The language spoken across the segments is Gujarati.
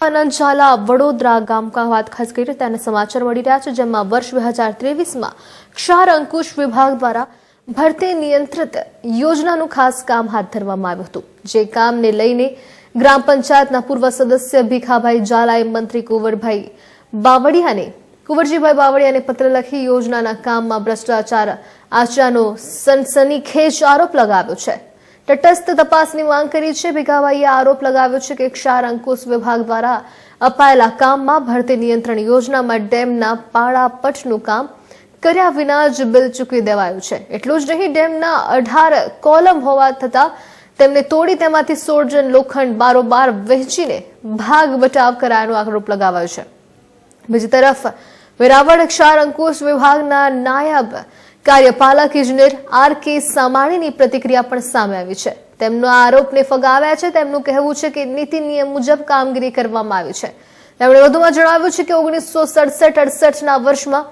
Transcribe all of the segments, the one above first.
આનંદ ઝાલા વડોદરા ગામ વાત ખાસ કરી તેના સમાચાર મળી રહ્યા છે, જેમાં વર્ષ બે હજાર ત્રેવીસમાં ક્ષાર અંકુશ વિભાગ દ્વારા ભરતી નિયંત્રિત યોજનાનું ખાસ કામ હાથ ધરવામાં આવ્યું હતું. જે કામને લઈને ગ્રામ પંચાયતના પૂર્વ સદસ્ય ભીખાભાઈ ઝાલાએ મંત્રી કુંવરભાઈ બાવળિયાને કુંવરજીભાઈ બાવળિયાને પત્ર લખી યોજનાના કામમાં ભ્રષ્ટાચાર આચરાનો સનસનીખેજ આરોપ લગાવ્યો છે. તટસ્થ તપાસની માંગ કરી છે. ભીખાભાઈએ આરોપ લગાવ્યો છે કે ક્ષાર અંકુશ વિભાગ દ્વારા અપાયેલા કામમાં ભરતી નિયંત્રણ યોજનામાં ડેમના પાળાપટનું કામ કર્યા વિના જ બિલ ચૂકવી દેવાયું છે. એટલું જ નહીં, ડેમના અઢાર કોલમ હોવા છતાં તેમને તોડી તેમાંથી સોળ જન લોખંડ બારોબાર વહેંચીને ભાગ બચાવ કરાયાનો આરોપ લગાવાયો છે. બીજી તરફ વેરાવળ ક્ષાર અંકુશ વિભાગના નાયબ કાર્યપાલક ઇજનેર આર કે સામાણીની પ્રતિક્રિયા પણ સામે આવી છે. તેમનો આરોપને ફગાવ્યા છે. તેમનું કહેવું છે કે નીતિ નિયમ મુજબ કામગીરી કરવામાં આવી છે. તેમણે વધુમાં જણાવ્યું છે કે ઓગણીસો સડસઠ અડસઠના વર્ષમાં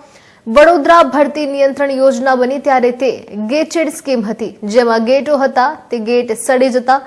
વડોદરા ભરતી નિયંત્રણ યોજના બની ત્યારે તે ગેટેડ સ્કીમ હતી. જેમાં ગેટો હતા, તે ગેટ સડી જતા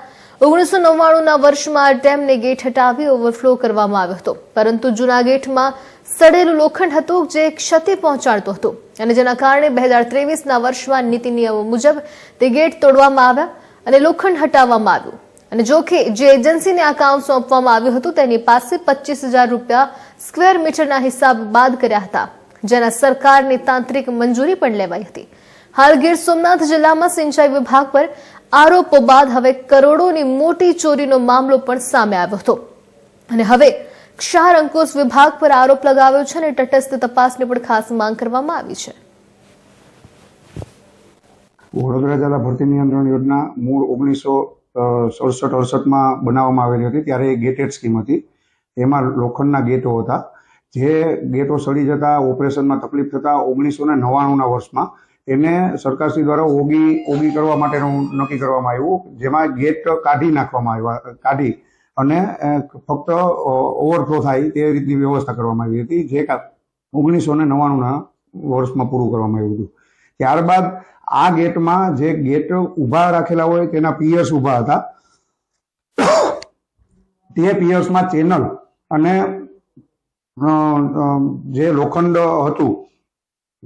ઓગણીસો નવ્વાણુંના વર્ષમાં ડેમને ગેટ હટાવી ઓવરફ્લો કરવામાં આવ્યો હતો. પરંતુ જૂના ગેટમાં સડેલું લોખંડ હતું જે ક્ષતિ પહોંચાડતું હતું. અને જેના કારણે બે હજાર ત્રેવીસના વર્ષમાં નીતિ નિયમો મુજબ તે ગેટ તોડવામાં આવ્યા અને લોખંડ હટાવવામાં આવ્યું. અને જો જે એજન્સીને આ કામ સોંપવામાં આવ્યું હતું તેની પાસે પચીસ હજાર રૂપિયા સ્ક્વેર મીટરના હિસાબ બાદ કર્યા હતા, જેના સરકારની તાંત્રિક મંજૂરી પણ લેવાઈ હતી. હાલ ગીર સોમનાથ જિલ્લામાં સિંચાઈ વિભાગ પર આરોપો બાદ હવે કરોડોની મોટી ચોરીનો મામલો પણ સામે આવ્યો હતો. અને હવે ક્ષાર અંકુશ વિભાગ પર આરોપ લગાવ્યો છે અને તટસ્થ તપાસની પણ ખાસ માંગ કરવામાં આવી છે. વડોદરા જિલ્લા ભરતી નિયંત્રણ યોજના મૂળ ઓગણીસો સડસઠ, અડસઠમાં બનાવવામાં આવેલી હતી. ત્યારે એ ગેટેડ સ્કીમ હતી. એમાં લોખંડના ગેટો હતા. જે ગેટો સડી જતા, ઓપરેશનમાં તકલીફ થતા ઓગણીસો ને નવ્વાણુંના વર્ષમાં એને સરકારશ્રી દ્વારા ઓગી ઓગી કરવા માટેનું નક્કી કરવામાં આવ્યું, જેમાં ગેટ કાઢી નાખવામાં આવ્યા, કાઢી અને ફક્ત ઓવરફ્લો થાય તે રીતની વ્યવસ્થા કરવામાં આવી હતી, જે ઓગણીસો ને નવ્વાણુંના વર્ષમાં પૂરું કરવામાં આવ્યું હતું. ત્યારબાદ આ ગેટમાં જે ગેટ ઊભા રાખેલા હોય તેના પિયર્સ ઊભા હતા. તે પિયર્સમાં ચેનલ અને જે લોખંડ હતું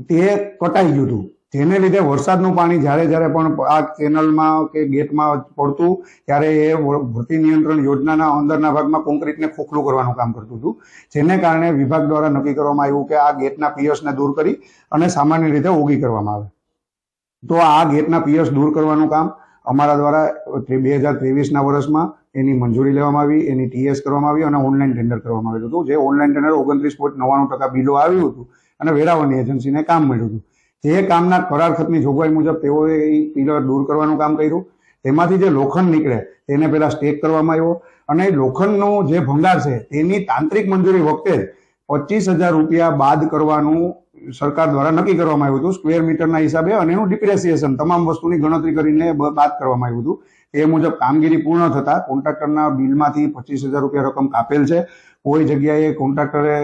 તે કટાઈ ગયું હતું. જેને લીધે વરસાદનું પાણી જ્યારે જ્યારે પણ આ ચેનલમાં કે ગેટમાં પડતું, ત્યારે એ ભરતી નિયંત્રણ યોજનાના અંદરના ભાગમાં કોન્ક્રીટને ખોખલું કરવાનું કામ કરતું હતું. જેને કારણે વિભાગ દ્વારા નક્કી કરવામાં આવ્યું કે આ ગેટના પિયર્સને દૂર કરી અને સામાન્ય રીતે ઓગી કરવામાં આવે. તો આ ગેટના પિયર્સ દૂર કરવાનું કામ અમારા દ્વારા બે હજાર ત્રેવીસના વર્ષમાં એની મંજૂરી લેવામાં આવી, એની ટીએસ કરવામાં આવી અને ઓનલાઈન ટેન્ડર કરવામાં આવ્યું હતું. જે ઓનલાઈન ટેન્ડર ઓગણત્રીસ પોઈન્ટ નવ્વાણું ટકા બિલો આવ્યું હતું અને વેરાવળની એજન્સીને કામ મળ્યું હતું. જે કામના કરાર ખતની જોગવાઈ મુજબ તેઓએ એ પિલર દૂર કરવાનું કામ કર્યું. તેમાંથી જે લોખંડ નીકળે, તેને પહેલા સ્ટેક કરવામાં આવ્યો. અને લોખંડનો જે ભંગાર છે, તેની તાંત્રિક મંજૂરી વખતે જ પચીસ હજાર રૂપિયા બાદ કરવાનું સરકાર દ્વારા નક્કી કરવામાં આવ્યું હતું સ્ક્વેર મીટરના હિસાબે અને એનું ડિપ્રેસિએશન, તમામ વસ્તુની ગણતરી કરીને બાદ કરવામાં આવ્યું હતું. એ મુજબ કામગીરી પૂર્ણ થતા કોન્ટ્રાક્ટરના બિલમાંથી પચીસ હજાર રૂપિયા રકમ કાપેલ છે. કોઈ જગ્યાએ કોન્ટ્રાક્ટરે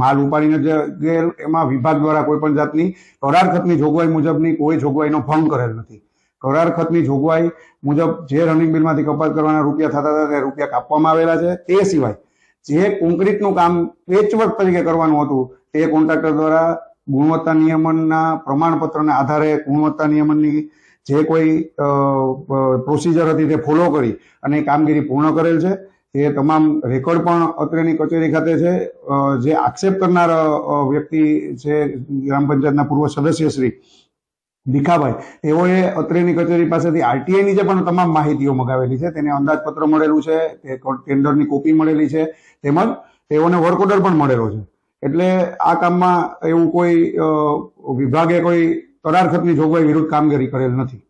માલ ઉપાડીને ગયેલ, એમાં વિભાગ દ્વારા કોઈ પણ જાતની કરાર ખતની જોગવાઈ મુજબની કોઈ જોગવાઈનો ભંગ કરેલ નથી. કરાર ખતની જોગવાઈ મુજબ જે રનિંગ બિલમાંથી કપાત કરવાના રૂપિયા થતા હતા તે રૂપિયા કાપવામાં આવેલા છે. તે સિવાય જે કોન્ક્રીટનું કામ પેચવર્ક તરીકે કરવાનું હતું, તે કોન્ટ્રાક્ટર દ્વારા ગુણવત્તા નિયમનના પ્રમાણપત્રના આધારે ગુણવત્તા નિયમનની જે કોઈ પ્રોસિજર હતી તે ફોલો કરી અને એ કામગીરી પૂર્ણ કરેલ છે. તે તમામ રેકોર્ડ પણ અત્રેની કચેરી ખાતે છે. જે આક્ષેપ કરનાર વ્યક્તિ છે, ગ્રામ પંચાયતના પૂર્વ સદસ્ય શ્રી ભીખાભાઈ, તેઓએ અત્રેની કચેરી પાસેથી આરટીઆઈની જે પણ તમામ માહિતીઓ મગાવેલી છે, તેને અંદાજપત્ર મળેલું છે, તે ટેન્ડરની કોપી મળેલી છે, તેમજ તેઓને વર્ક ઓર્ડર પણ મળેલો છે. એટલે આ કામમાં એવું કોઈ વિભાગે કોઈ કરાર ખતની જોગવાઈ વિરુદ્ધ કામગીરી કરેલ નથી.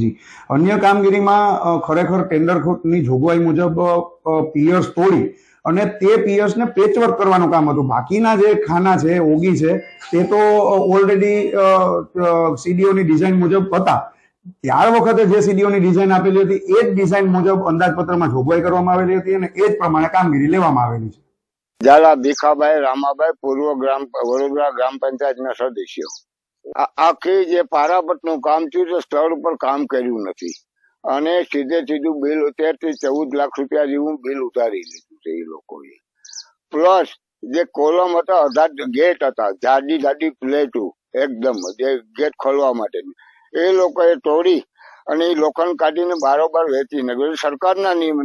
જી. અન્ય કામગીરીમાં ખરેખર ટેન્ડર ખોટની જોગવાઈ મુજબ પિયર્સ તોડી અને તે પિયર્સને પેચવર્ક કરવાનું કામ હતું. બાકીના જે ખાના છે, ઓગી છે, તે તો ઓલરેડી સીડીઓની ડિઝાઇન મુજબ હતા. ત્યાર વખતે જે સીડીઓની ડિઝાઇન આપેલી હતી, એ જ ડિઝાઇન મુજબ અંદાજપત્રમાં જોગવાઈ કરવામાં આવેલી હતી અને એ જ પ્રમાણે કામગીરી લેવામાં આવેલી છે. ઝાલા ભીખાભાઈ, રામાભાઈ, પૂર્વ ગ્રામ, વડોદરા ગ્રામ પંચાયતના સદસ્ય. આખી જે પારાપટનું કામ થયું છે, સ્થળ ઉપર કામ કર્યું નથી. અને સીધે સીધું બિલ તેરથી ચૌદ લાખ રૂપિયા જેવું બિલ ઉતારી લીધું છે એ લોકોએ. પ્લસ જે કોલમ હતા અઢાર ગેટ હતા, જાડી જાડી પ્લેટો, એકદમ જે ગેટ ખોલવા માટેની. એ લોકોએ તોડી અને એ લોખંડ કાઢીને બારોબાર વેચી. નાખ્યું સરકારના નિયમ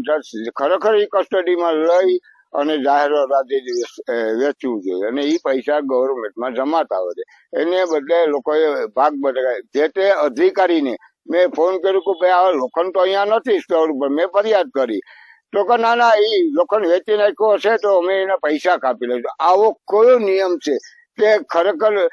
ખરેખર એ કસ્ટડીમાં લઈ અને જાહેર રાતે જ વેચ- અ, વેચવું જોઈએ. અને એ પૈસા ગવર્મેન્ટમાં જમાતા હોય એને બદલે લોકોએ ભાગ બદલાય જે તે અધિકારીને મેં ફોન કર્યો કે ભાઈ આ લોખંડ તો અહીંયા નથી સ્ટોર ઉપર. મેં ફરિયાદ કરી. તો કે ના ના એ લોખંડ વેચી નાખ્યો હશે તો અમે એના પૈસા કાપી લઈશું. આવો કયો નિયમ છે. કે ખરેખર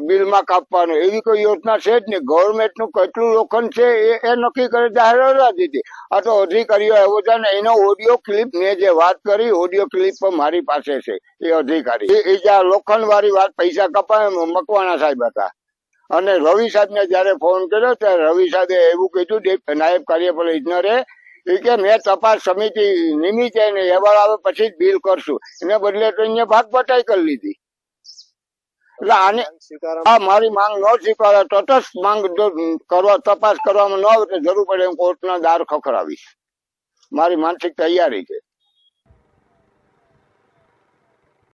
બિલમાં કાપવાનું. એવી કોઈ યોજના છે જ નહીં. ગવર્મેન્ટનું કેટલું લોખંડ છે એ નક્કી કરે જાહેર દીધી. આ તો અધિકારીઓ એવો છે ને, એનો ઓડિયો ક્લિપ મેં જે વાત કરી ઓડિયો ક્લિપ પણ મારી પાસે છે, એ અધિકારી. એ- જે લોખંડ વાળી વાત પૈસા કપાય મકવાણા સાહેબ હતા. અને રવિ સાહેબ ને જયારે ફોન કર્યો, ત્યારે રવિ સાહેબે એવું કીધું નાયબ કાર્યપાલ ઇજનરે એ કે મેં તપાસ સમિતિ નિમિત્તે ને અહેવાલ આવે પછી જ બિલ કરશું. એને બદલે તો અહીંયા ભાગ બટાઈ કરી લીધી. એટલે આને આ મારી માંગ ન સ્વીકારે તટસ્થ માંગ કરવા તપાસ કરવામાં ન આવે તો જરૂર પડે હું કોર્ટના દાર ખખડાવીશ. મારી માનસિક તૈયારી છે.